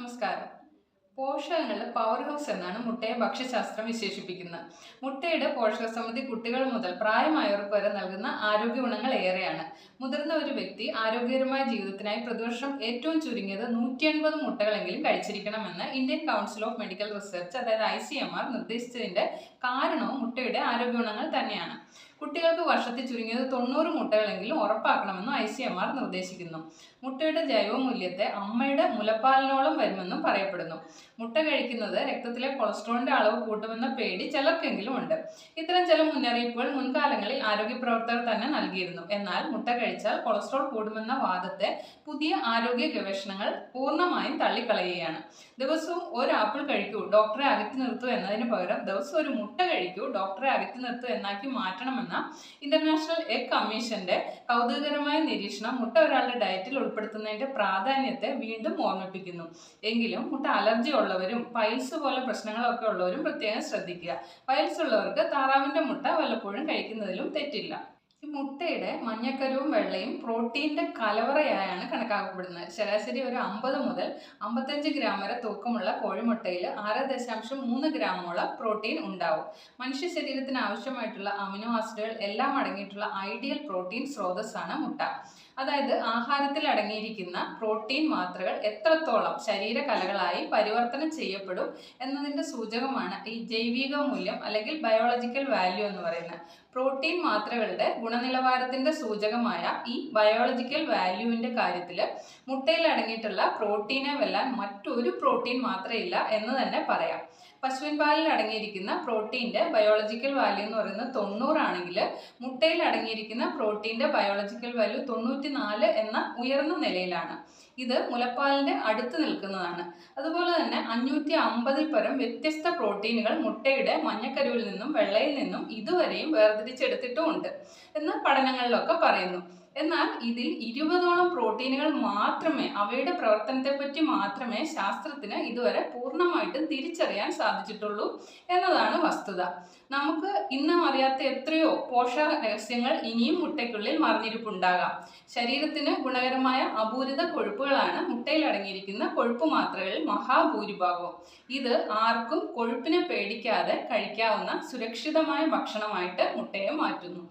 നമസ്കാരം. പോഷകങ്ങളുടെ power house എന്നാണ് മുട്ടയെ ഭക്ഷ്യശാസ്ത്രം വിശേഷിപ്പിക്കുന്നത്. മുട്ടയുടെ പോഷകസമിതി കുട്ടികൾ മുതൽ പ്രായമായവർക്ക് വരെ നൽകുന്ന ആരോഗ്യ ഗുണങ്ങൾ ഏറെയാണ്. മുതിർന്ന ഒരു വ്യക്തി ആരോഗ്യകരമായ ജീവിതത്തിനായി പ്രതിവർഷം ഏറ്റവും ചുരുങ്ങിയത് നൂറ്റി അൻപത് മുട്ടകളെങ്കിലും കഴിച്ചിരിക്കണമെന്ന് Indian council of medical research അതായത് ഐ സി എം ആർ നിർദ്ദേശിച്ചതിന്റെ കാരണവും മുട്ടയുടെ ആരോഗ്യ ഗുണങ്ങൾ തന്നെയാണ്. കുട്ടികൾക്ക് വർഷത്തിൽ ചുരുങ്ങിയത് തൊണ്ണൂറ് മുട്ടകളെങ്കിലും ഉറപ്പാക്കണമെന്നും ഐ സി എം ആർ നിർദ്ദേശിക്കുന്നു. മുട്ടയുടെ ജൈവമൂല്യത്തെ അമ്മയുടെ മുലപ്പാലിനോളം വരുമെന്നും പറയപ്പെടുന്നു. മുട്ട കഴിക്കുന്നത് രക്തത്തിലെ കൊളസ്ട്രോളിന്റെ അളവ് കൂട്ടുമെന്ന പേടി ചിലർക്കെങ്കിലും ഉണ്ട്. ഇത്തരം ചില മുന്നറിയിപ്പുകൾ മുൻകാലങ്ങളിൽ ആരോഗ്യ പ്രവർത്തകർ തന്നെ നൽകിയിരുന്നു. എന്നാൽ മുട്ട കഴിച്ചാൽ കൊളസ്ട്രോൾ കൂടുമെന്ന വാദത്തെ പുതിയ ആരോഗ്യ ഗവേഷണങ്ങൾ പൂർണമായും തള്ളിക്കളയുകയാണ്. ദിവസവും ഒരു ആപ്പിൾ കഴിക്കൂ ഡോക്ടറെ അകറ്റി നിർത്തൂ എന്നതിന് പകരം ദിവസം ഒരു മുട്ട കഴിക്കൂ ഡോക്ടറെ അകറ്റി നിർത്തൂ എന്നാക്കി മാറ്റണമെന്ന ഇന്റർനാഷണൽ എഗ് കമ്മീഷന്റെ കൗതുകകരമായ നിരീക്ഷണം മുട്ട ഒരാളുടെ ഡയറ്റിൽ ഉൾപ്പെടുത്തുന്നതിന്റെ പ്രാധാന്യത്തെ വീണ്ടും ഓർമ്മിപ്പിക്കുന്നു. എങ്കിലും മുട്ട അലർജി ഉള്ളവരും പൈൽസ് പോലെ പ്രശ്നങ്ങളൊക്കെ ഉള്ളവരും പ്രത്യേകം ശ്രദ്ധിക്കുക. പൈൽസ് ഉള്ളവർക്ക് താറാവിന്റെ മുട്ട വല്ലപ്പോഴും കഴിക്കുന്നതിലും തെറ്റില്ല. ഈ മുട്ടയുടെ മഞ്ഞക്കരുവും വെള്ളയും പ്രോട്ടീന്റെ കലവറയായാണ് കണക്കാക്കപ്പെടുന്നത്. ശരാശരി ഒരു അമ്പത് മുതൽ അമ്പത്തഞ്ച് ഗ്രാം വരെ തൂക്കമുള്ള കോഴിമുട്ടയിൽ ആറ് ദശാംശം മൂന്ന് ഗ്രാമോളം പ്രോട്ടീൻ ഉണ്ടാവും. മനുഷ്യ ശരീരത്തിന് ആവശ്യമായിട്ടുള്ള അമിനോ ആസിഡുകൾ എല്ലാം അടങ്ങിയിട്ടുള്ള ഐഡിയൽ പ്രോട്ടീൻ സ്രോതസ്സാണ് മുട്ട. അതായത് ആഹാരത്തിൽ അടങ്ങിയിരിക്കുന്ന പ്രോട്ടീൻ മാത്രകൾ എത്രത്തോളം ശരീരകലകളായി പരിവർത്തനം ചെയ്യപ്പെടും എന്നതിന്റെ സൂചകമാണ് ഈ ജൈവിക മൂല്യം അല്ലെങ്കിൽ ബയോളജിക്കൽ വാല്യൂ എന്ന് പറയുന്നത്. പ്രോട്ടീൻ മാത്രകളുടെ ഗുണനിലവാരത്തിന്റെ സൂചകമായ ഈ ബയോളജിക്കൽ വാല്യൂവിന്റെ കാര്യത്തിൽ മുട്ടയിൽ അടങ്ങിയിട്ടുള്ള പ്രോട്ടീനെ വെല്ലാൻ മറ്റൊരു പ്രോട്ടീൻ മാത്രമില്ല എന്ന് തന്നെ പറയാം. പശുവിൻ പാലിൽ അടങ്ങിയിരിക്കുന്ന പ്രോട്ടീന്റെ ബയോളജിക്കൽ വാല്യൂ എന്ന് പറയുന്നത് തൊണ്ണൂറാണെങ്കിൽ മുട്ടയിൽ അടങ്ങിയിരിക്കുന്ന പ്രോട്ടീന്റെ ബയോളജിക്കൽ വാല്യൂ തൊണ്ണൂറ്റി നാല് എന്ന ഉയർന്ന നിലയിലാണ്. ഇത് മുലപ്പാലിന്റെ അടുത്ത് നിൽക്കുന്നതാണ്. അതുപോലെ തന്നെ അഞ്ഞൂറ്റി അമ്പതിൽ പരം വ്യത്യസ്ത പ്രോട്ടീനുകൾ മുട്ടയുടെ മഞ്ഞക്കരുവിൽ നിന്നും വെള്ളയിൽ നിന്നും ഇതുവരെയും വേർതിരിച്ചെടുത്തിട്ടുമുണ്ട് എന്ന് പഠനങ്ങളിലൊക്കെ പറയുന്നു. എന്നാൽ ഇതിൽ ഇരുപതോളം പ്രോട്ടീനുകൾ മാത്രമേ അവയുടെ പ്രവർത്തനത്തെ പറ്റി മാത്രമേ ശാസ്ത്രത്തിന് ഇതുവരെ പൂർണമായിട്ടും തിരിച്ചറിയാൻ സാധിച്ചിട്ടുള്ളൂ എന്നതാണ് വസ്തുത. നമുക്ക് ഇന്നും അറിയാത്ത എത്രയോ പോഷക രഹസ്യങ്ങൾ ഇനിയും മുട്ടയ്ക്കുള്ളിൽ മറിഞ്ഞിരിപ്പുണ്ടാകാം. ശരീരത്തിന് ഗുണകരമായ അപൂരിത കൊഴുപ്പുകളാണ് മുട്ടയിൽ അടങ്ങിയിരിക്കുന്ന കൊഴുപ്പ് മാത്രകളിൽ മഹാഭൂരിഭാഗവും. ഇത് ആർക്കും കൊഴുപ്പിനെ പേടിക്കാതെ കഴിക്കാവുന്ന സുരക്ഷിതമായ ഭക്ഷണമായിട്ട് മുട്ടയെ മാറ്റുന്നു.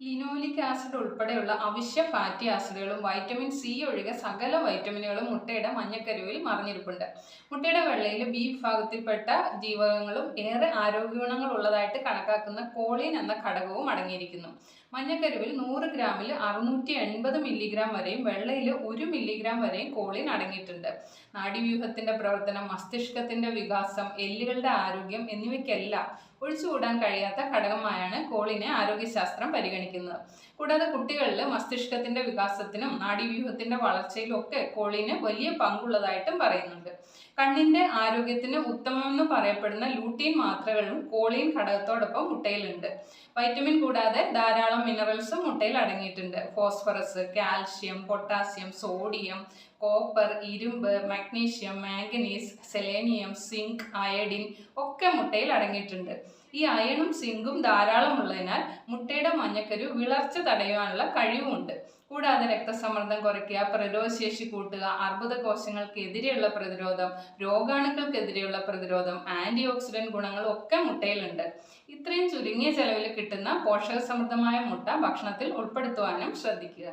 ലിനോലിക് ആസിഡ് ഉൾപ്പെടെയുള്ള അവശ്യ ഫാറ്റി ആസിഡുകളും വൈറ്റമിൻ സി ഒഴികെ സകല വൈറ്റമിനുകളും മുട്ടയുടെ മഞ്ഞക്കരുവിൽ മറിഞ്ഞിരിപ്പുണ്ട്. മുട്ടയുടെ വെള്ളയിൽ ബി വിഭാഗത്തിൽപ്പെട്ട ജീവകങ്ങളും ഏറെ ആരോഗ്യഗുണങ്ങൾ ഉള്ളതായിട്ട് കണക്കാക്കുന്ന കോളിൻ എന്ന ഘടകവും അടങ്ങിയിരിക്കുന്നു. മഞ്ഞക്കരുവിൽ നൂറ് ഗ്രാമിൽ അറുന്നൂറ്റി എൺപത് മില്ലിഗ്രാം വരെയും വെള്ളയിൽ ഒരു മില്ലിഗ്രാം വരെയും കോളിൻ അടങ്ങിയിട്ടുണ്ട്. നാഡീവ്യൂഹത്തിന്റെ പ്രവർത്തനം മസ്തിഷ്കത്തിന്റെ വികാസം എല്ലുകളുടെ ആരോഗ്യം എന്നിവയ്ക്കെല്ലാം ഒഴിച്ചുകൂടാൻ കഴിയാത്ത ഘടകമായാണ് കോളിനെ ആരോഗ്യശാസ്ത്രം പരിഗണിക്കുന്നത്. കൂടാതെ കുട്ടികളിൽ മസ്തിഷ്കത്തിന്റെ വികാസത്തിനും നാഡീവ്യൂഹത്തിന്റെ വളർച്ചയിലും ഒക്കെ കോളിന് വലിയ പങ്കുള്ളതായിട്ടും പറയുന്നുണ്ട്. കണ്ണിന്റെ ആരോഗ്യത്തിന് ഉത്തമമെന്ന് പറയപ്പെടുന്ന ലൂട്ടീൻ മാത്രകളും കോളീൻ ഘടകത്തോടൊപ്പം മുട്ടയിലുണ്ട്. വൈറ്റമിൻ കൂടാതെ ധാരാളം മിനറൽസും മുട്ടയിൽ അടങ്ങിയിട്ടുണ്ട്. Phosphorus calcium potassium sodium copper ഇരുമ്പ് magnesium manganese selenium zinc iodine ഒക്കെ മുട്ടയിൽ അടങ്ങിയിട്ടുണ്ട്. ഈ അയണും സിങ്കും ധാരാളമുള്ളതിനാൽ മുട്ടയുടെ മഞ്ഞക്കരു വിളർച്ച തടയുവാനുള്ള കഴിവുമുണ്ട്. കൂടാതെ രക്തസമ്മർദ്ദം കുറയ്ക്കുക പ്രതിരോധശേഷി കൂട്ടുക അർബുദ കോശങ്ങൾക്കെതിരെയുള്ള പ്രതിരോധം രോഗാണുക്കൾക്കെതിരെയുള്ള പ്രതിരോധം ആന്റി ഓക്സിഡന്റ് ഗുണങ്ങളും ഒക്കെ മുട്ടയിലുണ്ട്. ഇത്രയും ചുരുങ്ങിയ ചെലവിൽ കിട്ടുന്ന പോഷകസമൃദ്ധമായ മുട്ട ഭക്ഷണത്തിൽ ഉൾപ്പെടുത്തുവാനും ശ്രദ്ധിക്കുക.